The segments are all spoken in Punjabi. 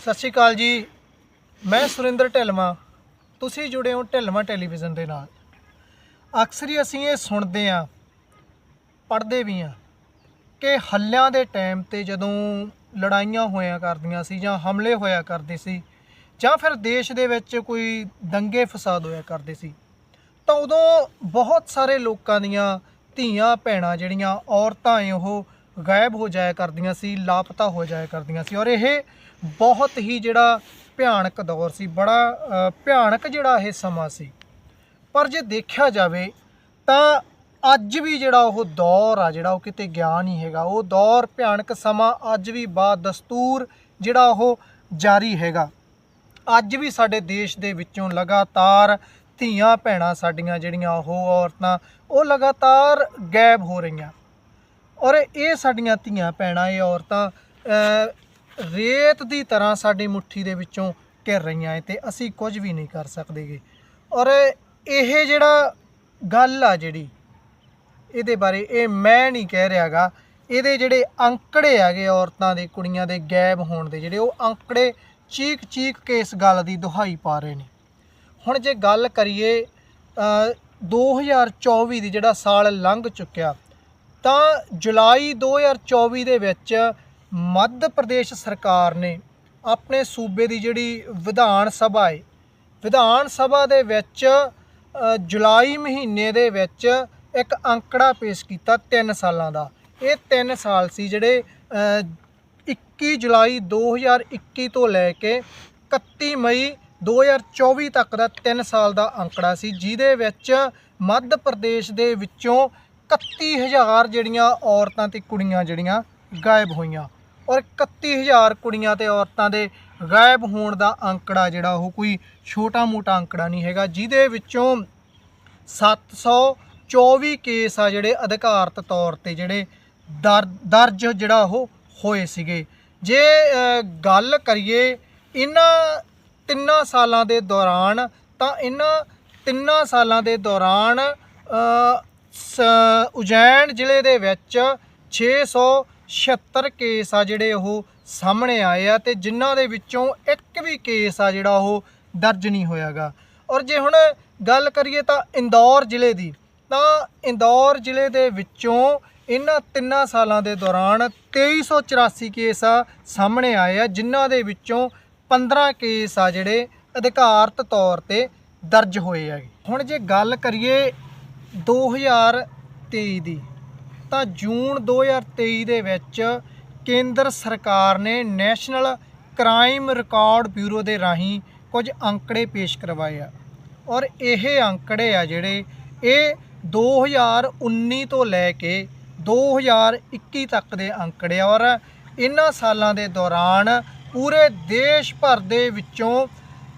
ਸਤਿ ਸ਼੍ਰੀ ਅਕਾਲ ਜੀ। ਮੈਂ ਸੁਰਿੰਦਰ ਢਿਲਮਾ ਤੁਸੀਂ ਜੁੜੇ ਹੋ ਢਿਲਮਾ ਟੈਲੀਵਿਜ਼ਨ ਦੇ ਨਾਲ। ਅਕਸਰ ਹੀ ਅਸੀਂ ਇਹ ਸੁਣਦੇ ਹਾਂ, ਪੜ੍ਹਦੇ ਵੀ ਹਾਂ ਕਿ ਹੱਲਿਆਂ ਦੇ ਟਾਈਮ ਤੇ ਜਦੋਂ ਲੜਾਈਆਂ ਹੋਇਆ ਕਰਦੀਆਂ ਸੀ ਜਾਂ ਹਮਲੇ ਹੋਇਆ ਕਰਦੇ ਸੀ ਜਾਂ ਫਿਰ ਦੇਸ਼ ਦੇ ਵਿੱਚ ਕੋਈ ਦੰਗੇ ਫਸਾਦ ਹੋਇਆ ਕਰਦੇ ਸੀ, ਤਾਂ ਉਦੋਂ ਬਹੁਤ ਸਾਰੇ ਲੋਕਾਂ ਦੀਆਂ ਧੀਆਂ ਭੈਣਾਂ ਜਿਹੜੀਆਂ ਔਰਤਾਂ ਏ ਉਹ ਗਾਇਬ ਹੋ ਜਾਇਆ ਕਰਦੀਆਂ ਸੀ, ਲਾਪਤਾ ਹੋ ਜਾਇਆ ਕਰਦੀਆਂ ਸੀ ਔਰ ਇਹ ਬਹੁਤ ਹੀ ਜਿਹੜਾ ਭਿਆਨਕ ਦੌਰ ਸੀ, ਬੜਾ ਭਿਆਨਕ ਜਿਹੜਾ ਇਹ ਸਮਾਂ ਸੀ। ਪਰ ਜੇ ਦੇਖਿਆ ਜਾਵੇ ਤਾਂ ਅੱਜ ਵੀ ਜਿਹੜਾ ਉਹ ਦੌਰ ਆ, ਜਿਹੜਾ ਉਹ ਕਿਤੇ ਗਿਆ ਨਹੀਂ ਹੈਗਾ। ਉਹ ਦੌਰ, ਭਿਆਨਕ ਸਮਾਂ ਅੱਜ ਵੀ ਬਾ ਦਸਤੂਰ ਜਿਹੜਾ ਉਹ ਜਾਰੀ ਹੈਗਾ। ਅੱਜ ਵੀ ਸਾਡੇ ਦੇਸ਼ ਦੇ ਵਿੱਚੋਂ ਲਗਾਤਾਰ ਧੀਆਂ ਭੈਣਾਂ ਸਾਡੀਆਂ ਜਿਹੜੀਆਂ ਉਹ ਔਰਤਾਂ, ਉਹ ਲਗਾਤਾਰ ਗਾਇਬ ਹੋ ਰਹੀਆਂ। ਔਰ ਇਹ ਸਾਡੀਆਂ ਧੀਆਂ ਭੈਣਾਂ, ਇਹ ਔਰਤਾਂ ਰੇਤ ਦੀ ਤਰ੍ਹਾਂ ਸਾਡੀ ਮੁੱਠੀ ਦੇ ਵਿੱਚੋਂ ਘਿਰ ਰਹੀਆਂ ਏ ਤੇ ਅਸੀਂ ਕੁਝ ਵੀ ਨਹੀਂ ਕਰ ਸਕਦੇਗੇ। ਔਰ ਇਹ ਜਿਹੜਾ ਗੱਲ ਆ ਜਿਹੜੀ ਇਹਦੇ ਬਾਰੇ ਇਹ ਮੈਂ ਨਹੀਂ ਕਹਿ ਰਿਹਾਗਾ। ਇਹਦੇ ਜਿਹੜੇ ਅੰਕੜੇ ਹੈਗੇ ਔਰਤਾਂ ਦੇ ਕੁੜੀਆਂ ਦੇ ਗਾਇਬ ਹੋਣ ਦੇ ਜਿਹੜੇ ਉਹ ਅੰਕੜੇ ਚੀਕ ਚੀਕ ਕੇ ਇਸ ਗੱਲ ਦੀ ਦੁਹਾਈ ਪਾ ਰਹੇ ਨੇ। ਹੁਣ ਜੇ ਗੱਲ ਕਰੀਏ ਅ, 2024 ਦੀ ਜਿਹੜਾ ਸਾਲ ਲੰਘ ਚੁੱਕਿਆ ਤਾਂ ਜੁਲਾਈ 2024 ਦੇ ਵਿੱਚ ਮੱਧ ਪ੍ਰਦੇਸ਼ ਸਰਕਾਰ ਨੇ ਆਪਣੇ ਸੂਬੇ ਦੀ ਜਿਹੜੀ ਵਿਧਾਨ ਸਭਾ ਹੈ ਵਿਧਾਨ ਸਭਾ ਦੇ ਵਿੱਚ ਜੁਲਾਈ ਮਹੀਨੇ ਦੇ ਵਿੱਚ ਇੱਕ ਅੰਕੜਾ ਪੇਸ਼ ਕੀਤਾ 3 ਸਾਲਾਂ ਦਾ। ਇਹ 3 ਸਾਲ ਸੀ ਜਿਹੜੇ ਅ, 21 ਜੁਲਾਈ 2021 ਤੋਂ ਲੈ ਕੇ 31 ਮਈ 2024 ਤੱਕ ਦਾ 3 ਸਾਲ ਦਾ ਅੰਕੜਾ ਸੀ ਜਿਹਦੇ ਵਿੱਚ ਮੱਧ ਪ੍ਰਦੇਸ਼ ਦੇ ਵਿੱਚੋਂ 31000 ਜਿਹੜੀਆਂ ਔਰਤਾਂ ਤੇ ਕੁੜੀਆਂ ਜਿਹੜੀਆਂ ਗਾਇਬ ਹੋਈਆਂ। ਔਰ 31000 ਕੁੜੀਆਂ ਤੇ ਔਰਤਾਂ ਦੇ ਗਾਇਬ ਹੋਣ ਦਾ ਅੰਕੜਾ ਜਿਹੜਾ ਉਹ ਕੋਈ ਛੋਟਾ ਮੋਟਾ ਅੰਕੜਾ ਨਹੀਂ ਹੈਗਾ, ਜਿਹਦੇ ਵਿੱਚੋਂ 724 ਕੇਸ ਆ ਜਿਹੜੇ ਅਧਿਕਾਰਤ ਤੌਰ ਤੇ ਜਿਹੜੇ ਦਰ- ਦਰਜ ਜਿਹੜਾ ਉਹ ਹੋਏ ਸੀਗੇ। ਜੇ ਗੱਲ ਕਰੀਏ ਇਹਨਾਂ ਤਿੰਨਾਂ ਸਾਲਾਂ ਦੇ ਦੌਰਾਨ, ਤਾਂ ਇਹਨਾਂ ਤਿੰਨਾਂ ਸਾਲਾਂ ਦੇ ਦੌਰਾਨ ਸ- ਉਜੈਨ ਜ਼ਿਲ੍ਹੇ ਦੇ ਵਿੱਚ 676 ਕੇਸ ਆ ਜਿਹੜੇ ਉਹ ਸਾਹਮਣੇ ਆਏ ਆ ਤੇ ਜਿਨ੍ਹਾਂ ਦੇ ਵਿੱਚੋਂ ਇੱਕ ਵੀ ਕੇਸ ਆ ਜਿਹੜਾ ਉਹ ਦਰਜ ਨਹੀਂ ਹੋਇਆਗਾ। ਔਰ ਜੇ ਹੁਣ ਗੱਲ ਕਰੀਏ ਤਾਂ ਇੰਦੌਰ ਜ਼ਿਲ੍ਹੇ ਦੀ, ਤਾਂ ਇੰਦੌਰ ਜ਼ਿਲ੍ਹੇ ਦੇ ਵਿੱਚੋਂ ਇਹਨਾਂ ਤਿੰਨਾਂ ਸਾਲਾਂ ਦੇ ਦੌਰਾਨ 2384 ਕੇਸ ਆ ਸਾਹਮਣੇ ਆਏ ਆ, ਜਿਨ੍ਹਾਂ ਦੇ ਵਿੱਚੋਂ 15 ਕੇਸ ਆ ਜਿਹੜੇ ਅਧਿਕਾਰਤ ਤੌਰ ਤੇ ਦਰਜ ਹੋਏ ਹੈਗੇ। ਹੁਣ ਜੇ ਗੱਲ ਕਰੀਏ 2023 ਦੀ ਤਾਂ ਜੂਨ 2023 ਦੇ ਵਿੱਚ ਕੇਂਦਰ ਸਰਕਾਰ ਨੇ ਨੈਸ਼ਨਲ ਕ੍ਰਾਈਮ ਰਿਕਾਰਡ ਬਿਊਰੋ ਦੇ ਰਾਹੀਂ ਕੁਝ ਅੰਕੜੇ ਪੇਸ਼ ਕਰਵਾਏ ਆ। ਔਰ ਇਹ ਅੰਕੜੇ ਆ ਜਿਹੜੇ ਇਹ 2019 ਤੋਂ ਲੈ ਕੇ 2021 ਤੱਕ ਦੇ ਅੰਕੜੇ ਔਰ ਇਹਨਾਂ ਸਾਲਾਂ ਦੇ ਦੌਰਾਨ ਪੂਰੇ ਦੇਸ਼ ਭਰ ਦੇ ਵਿੱਚੋਂ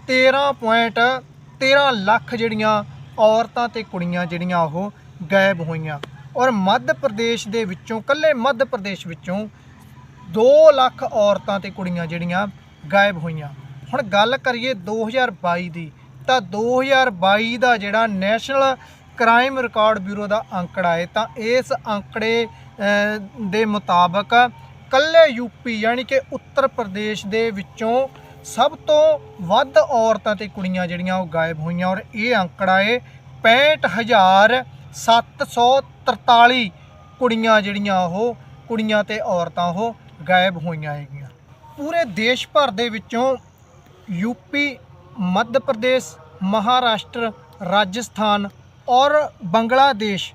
13.13 ਲੱਖ ਜਿਹੜੀਆਂ ਔਰਤਾਂ ਤੇ ਕੁੜੀਆਂ ਜਿਹੜੀਆਂ ਉਹ ਗਾਇਬ ਹੋਈਆਂ। ਔਰ ਮੱਧ ਪ੍ਰਦੇਸ਼ ਦੇ ਵਿੱਚੋਂ ਕੱਲੇ ਮੱਧ ਪ੍ਰਦੇਸ਼ ਵਿੱਚੋਂ 2 ਲੱਖ ਔਰਤਾਂ ਤੇ ਕੁੜੀਆਂ ਜਿਹੜੀਆਂ ਗਾਇਬ ਹੋਈਆਂ। ਹੁਣ ਗੱਲ ਕਰੀਏ 2022 ਦੀ, ਤਾਂ 2022 ਦਾ ਜਿਹੜਾ ਨੈਸ਼ਨਲ ਕ੍ਰਾਈਮ ਰਿਕਾਰਡ ਬਿਊਰੋ ਦਾ ਅੰਕੜਾ ਹੈ, ਤਾਂ ਇਸ ਅੰਕੜੇ ਦੇ ਮੁਤਾਬਕ ਕੱਲੇ ਯੂਪੀ ਯਾਨੀ ਕਿ ਉੱਤਰ ਪ੍ਰਦੇਸ਼ ਦੇ ਵਿੱਚੋਂ ਸਭ ਤੋਂ ਵੱਧ ਔਰਤਾਂ ਤੇ ਕੁੜੀਆਂ ਜਿਹੜੀਆਂ ਉਹ ਗਾਇਬ ਹੋਈਆਂ। ਔਰ ਇਹ ਅੰਕੜਾ ਹੈ 65743 ਕੁੜੀਆਂ ਜਿਹੜੀਆਂ ਉਹ, ਕੁੜੀਆਂ ਤੇ ਔਰਤਾਂ ਉਹ ਗਾਇਬ ਹੋਈਆਂ ਹੈਗੀਆਂ। ਪੂਰੇ ਦੇਸ਼ ਭਰ ਦੇ ਵਿੱਚੋਂ ਯੂਪੀ ਮੱਧ ਪ੍ਰਦੇਸ਼, ਮਹਾਰਾਸ਼ਟਰ, ਰਾਜਸਥਾਨ ਔਰ ਬੰਗਲਾਦੇਸ਼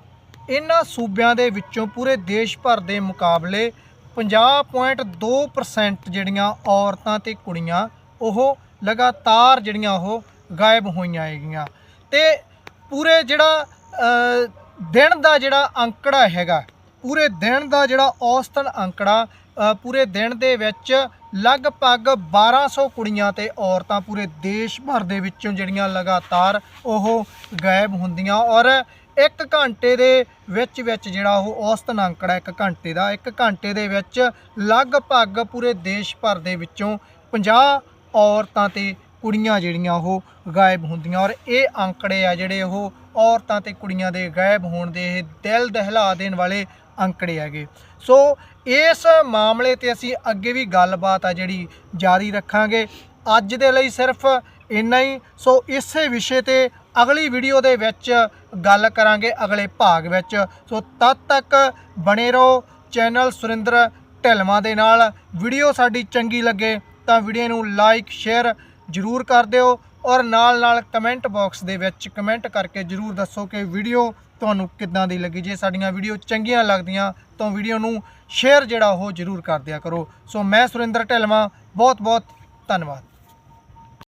ਇਹਨਾਂ ਸੂਬਿਆਂ ਦੇ ਵਿੱਚੋਂ ਪੂਰੇ ਦੇਸ਼ ਭਰ ਦੇ ਮੁਕਾਬਲੇ 50.2% ਜਿਹੜੀਆਂ ਔਰਤਾਂ ਤੇ ਕੁੜੀਆਂ ਉਹ ਲਗਾਤਾਰ ਜਿਹੜੀਆਂ ਉਹ ਗਾਇਬ ਹੋਈਆਂ ਹੈਗੀਆਂ। ਤੇ ਪੂਰੇ ਜਿਹੜਾ ਦਿਨ ਦਾ ਜਿਹੜਾ ਅੰਕੜਾ ਹੈਗਾ, ਪੂਰੇ ਦਿਨ ਦਾ ਜਿਹੜਾ ਔਸਤਨ ਅੰਕੜਾ ਪੂਰੇ ਦਿਨ ਦੇ ਵਿੱਚ ਲਗਭਗ 1200 ਕੁੜੀਆਂ ਤੇ ਔਰਤਾਂ ਪੂਰੇ ਦੇਸ਼ ਭਰ ਦੇ ਵਿੱਚੋਂ ਜਿਹੜੀਆਂ ਲਗਾਤਾਰ ਉਹ ਗਾਇਬ ਹੁੰਦੀਆਂ ਔਰ ਇੱਕ ਘੰਟੇ ਦੇ ਵਿੱਚ ਵਿੱਚ ਜਿਹੜਾ ਉਹ ਔਸਤਨ ਅੰਕੜਾ ਇੱਕ ਘੰਟੇ ਦਾ, ਇੱਕ ਘੰਟੇ ਦੇ ਵਿੱਚ ਲਗਭਗ ਪੂਰੇ ਦੇਸ਼ ਭਰ ਦੇ ਵਿੱਚੋਂ 50 ਔਰਤਾਂ ਤੇ ਕੁੜੀਆਂ ਜਿਹੜੀਆਂ ਉਹ ਗਾਇਬ ਹੁੰਦੀਆਂ ਔਰ ਇਹ ਅੰਕੜੇ ਆ ਜਿਹੜੇ ਉਹ ਔਰਤਾਂ ਤੇ ਕੁੜੀਆਂ ਦੇ ਗਾਇਬ ਹੋਣ ਦੇ ਇਹ ਦਿਲ ਦਹਿਲਾ ਦੇਣ ਵਾਲੇ ਅੰਕੜੇ ਹੈਗੇ। ਸੋ ਇਸ ਮਾਮਲੇ ਤੇ ਅਸੀਂ ਅੱਗੇ ਵੀ ਗੱਲਬਾਤ ਆ ਜਿਹੜੀ ਜਾਰੀ ਰੱਖਾਂਗੇ। ਅੱਜ ਦੇ ਲਈ ਸਿਰਫ ਇੰਨਾ ਹੀ। ਸੋ ਇਸੇ ਵਿਸ਼ੇ ਤੇ ਅਗਲੀ ਵੀਡੀਓ ਦੇ ਵਿੱਚ ਗੱਲ ਕਰਾਂਗੇ ਅਗਲੇ ਭਾਗ ਵਿੱਚ। ਸੋ ਤਦ ਤੱਕ ਬਣੇ ਰਹੋ ਚੈਨਲ ਸੁਰਿੰਦਰ ਢਿਲਮਾ ਦੇ ਨਾਲ। ਵੀਡੀਓ ਸਾਡੀ ਚੰਗੀ ਲੱਗੇ ਤਾਂ ਵੀਡੀਓ ਨੂੰ ਲਾਈਕ, ਸ਼ੇਅਰ ਜਰੂਰ ਕਰ ਦਿਓ ਔਰ ਨਾਲ ਨਾਲ ਕਮੈਂਟ ਬਾਕਸ ਦੇ ਵਿੱਚ ਕਮੈਂਟ ਕਰਕੇ ਜਰੂਰ ਦੱਸੋ ਕਿ ਵੀਡੀਓ ਤੁਹਾਨੂੰ ਕਿੱਦਾਂ ਦੀ ਲੱਗੀ। ਜੇ ਸਾਡੀਆਂ ਵੀਡੀਓ ਚੰਗੀਆਂ ਲੱਗਦੀਆਂ ਤਾਂ ਵੀਡੀਓ ਨੂੰ ਸ਼ੇਅਰ ਜਿਹੜਾ ਉਹ ਜਰੂਰ ਕਰ ਦਿਆ ਕਰੋ। ਸੋ ਮੈਂ ਸੁਰਿੰਦਰ ਢਿਲਮਾ ਬਹੁਤ ਬਹੁਤ ਧੰਨਵਾਦ।